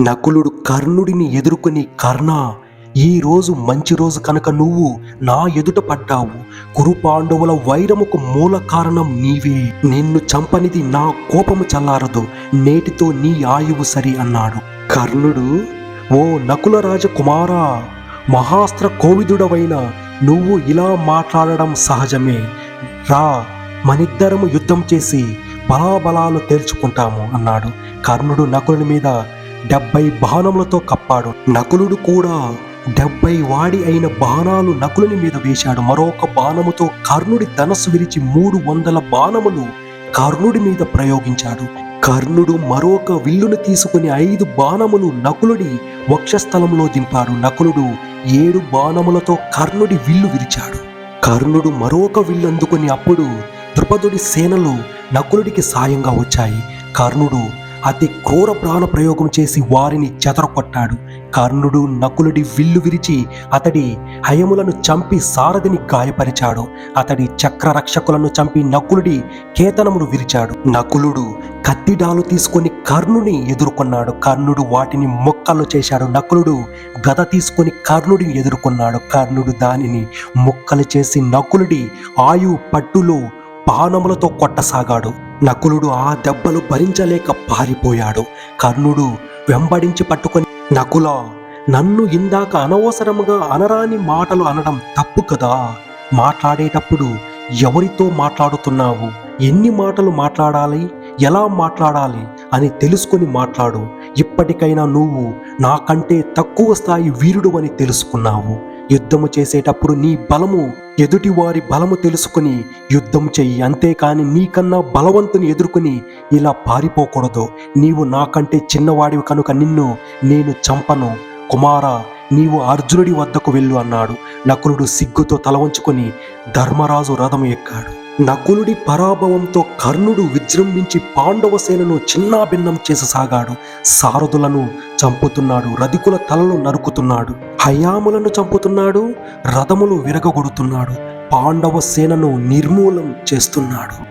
నకులుడు కర్ణుడిని ఎదుర్కొని కర్ణ ఈ రోజు మంచి రోజు కనుక నువ్వు నా ఎదుట పడ్డావు. కురు పాండవుల వైరముకు మూల కారణం నీవే. నిన్ను చంపనిది నా కోపము చల్లారదు. నేటితో నీ ఆయువు సరి అన్నాడు. కర్ణుడు ఓ నకుల రాజకుమారా మహాస్త్ర కోవిదుడవైన నువ్వు ఇలా మాట్లాడడం సహజమే. రా మనిద్దరము యుద్ధం చేసి బలాబలాలు తేల్చుకుంటాము అన్నాడు. కర్ణుడు నకులుని మీద డెబ్బై బాణములతో కప్పాడు. నకులుడు కూడా డెబ్బై వాడి అయిన బాణాలు నకులుని మీద వేశాడు. మరొక బాణముతో కర్ణుడి ధనస్సు విరిచి మూడు వందల బాణములు కర్ణుడి మీద ప్రయోగించాడు. కర్ణుడు మరొక విల్లును తీసుకుని ఐదు బాణములు నకులుడి వక్షస్థలంలో దింపాడు. నకులుడు ఏడు బాణములతో కర్ణుడి విల్లు విరిచాడు. కర్ణుడు మరొక విల్లు అందుకుని అప్పుడు ద్రుపదుడి సేనలు నకులుడికి సాయంగా వచ్చాయి. కర్ణుడు అతి క్రూర ప్రాణ ప్రయోగం చేసి వారిని చెదరకొట్టాడు కర్ణుడు నకులుడి విల్లు విరిచి అతడి హయములను చంపి సారథిని గాయపరిచాడు. అతడి చక్ర రక్షకులను చంపి నకులుడి కేతనమును విరిచాడు. నకులుడు కత్తిడాలు తీసుకొని కర్ణుని ఎదుర్కొన్నాడు. కర్ణుడు వాటిని ముక్కలు చేశాడు. నకులుడు గద తీసుకొని కర్ణుడిని ఎదుర్కొన్నాడు. కర్ణుడు దానిని ముక్కలు చేసి నకులుడి ఆయు పట్టులో బాణములతో కొట్టసాగాడు. నకులుడు ఆ దెబ్బలు భరించలేక పారిపోయాడు. కర్ణుడు వెంబడించి పట్టుకొని నకుల నన్ను ఇందాక అనవసరముగా అనరాని మాటలు అనడం తప్పు కదా? మాట్లాడేటప్పుడు ఎవరితో మాట్లాడుతున్నావు? ఎన్ని మాటలు మాట్లాడాలి? ఎలా మాట్లాడాలి? అని తెలుసుకుని మాట్లాడు. ఇప్పటికైనా నువ్వు నాకంటే తక్కువ స్థాయి వీరుడు అని తెలుసుకున్నావు. యుద్ధము చేసేటప్పుడు నీ బలము ఎదుటి వారి బలము తెలుసుకుని యుద్ధం చెయ్యి. అంతేకాని నీకన్నా బలవంతుని ఎదుర్కొని ఇలా పారిపోకూడదు. నీవు నాకంటే చిన్నవాడివి కనుక నిన్ను నేను చంపను. కుమారా నీవు అర్జునుడి వద్దకు వెళ్ళు అన్నాడు. నకులుడు సిగ్గుతో తల వంచుకొని ధర్మరాజు రథము ఎక్కాడు. నకులుడి పరాభవంతో కర్ణుడు విజృంభించి పాండవ సేనను చిన్నాభిన్నం చేససాగాడు. సారథులను చంపుతున్నాడు. రధికుల తలలు నరుకుతున్నాడు. హయాములను చంపుతున్నాడు రథములు విరగగొడుతున్నాడు పాండవ సేనను నిర్మూలం చేస్తున్నాడు.